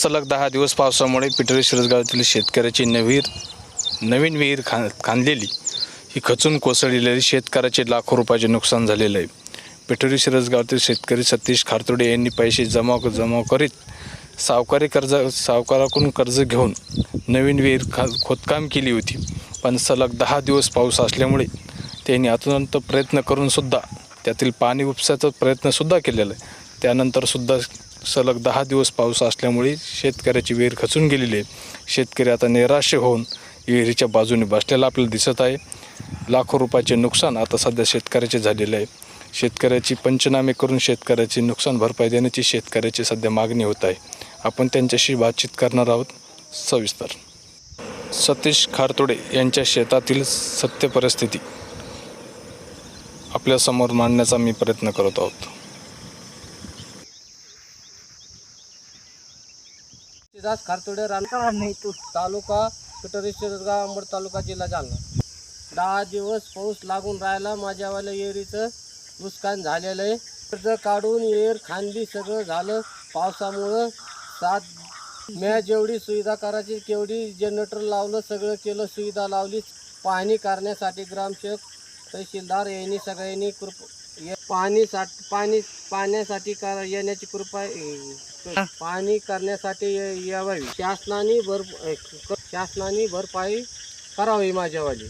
सलग दहा दिवस पावसामुळे पिटरी शिरसगावातील शेतकऱ्याची नवीर नवीन विहीर खा खांदलेली ही खचून कोसळलेली शेतकऱ्याचे लाखो रुपयाचे नुकसान झालेलं आहे. पिटोरी शिरसगावातील शेतकरी सतीश खारतोडे यांनी पैसे जमा जमा करीत सावकारी कर्ज सावकाराकडून कर्ज घेऊन नवीन विहीर खा खोदकाम केली होती. पण सलग दहा दिवस पाऊस असल्यामुळे त्यांनी अत्यंत प्रयत्न करूनसुद्धा त्यातील पाणी उपसाचा प्रयत्नसुद्धा केलेला आहे. त्यानंतरसुद्धा सलग दहा दिवस पाऊस असल्यामुळे शेतकऱ्याची विहीर खचून गेलेली आहे. शेतकरी आता निराश होऊन विहिरीच्या बाजूने बसलेला आपल्याला दिसत आहे. लाखो रुपयाचे नुकसान आता सध्या शेतकऱ्याचे झालेले आहे. शेतकऱ्याची पंचनामे करून शेतकऱ्याची नुकसान भरपाई देण्याची शेतकऱ्याची सध्या मागणी होत आहे. आपण त्यांच्याशी बातचीत करणार आहोत. सविस्तर. सतीश खारतोडे यांच्या शेतातील सत्य परिस्थिती आपल्यासमोर मांडण्याचा मी प्रयत्न करत आहोत. दास खारतोडे रानकार नाही तू तालुका पिटोरी अंबड तालुका जिल्हा जालना. दहा दिवस पाऊस लागून राहिला. माझ्यावाल्या एरीचं नुकसान झालेलं आहे. कर्ज काढून एर खांदी सगळं झालं. पावसामुळं सात म्या जेवढी सुविधा करायची तेवढी जनरेटर लावलं सगळं केलं सुविधा लावली पाहणी करण्यासाठी ग्रामसेवक तहसीलदार यांनी सगळ्यांनी कृप ये- पाणी साठ पाणी पाण्यासाठी कर येण्याची कृपा अं, पाणी करण्यासाठी ये- यावी शासनाने भर शासनाने भरपाई करावी माझ्यावाली.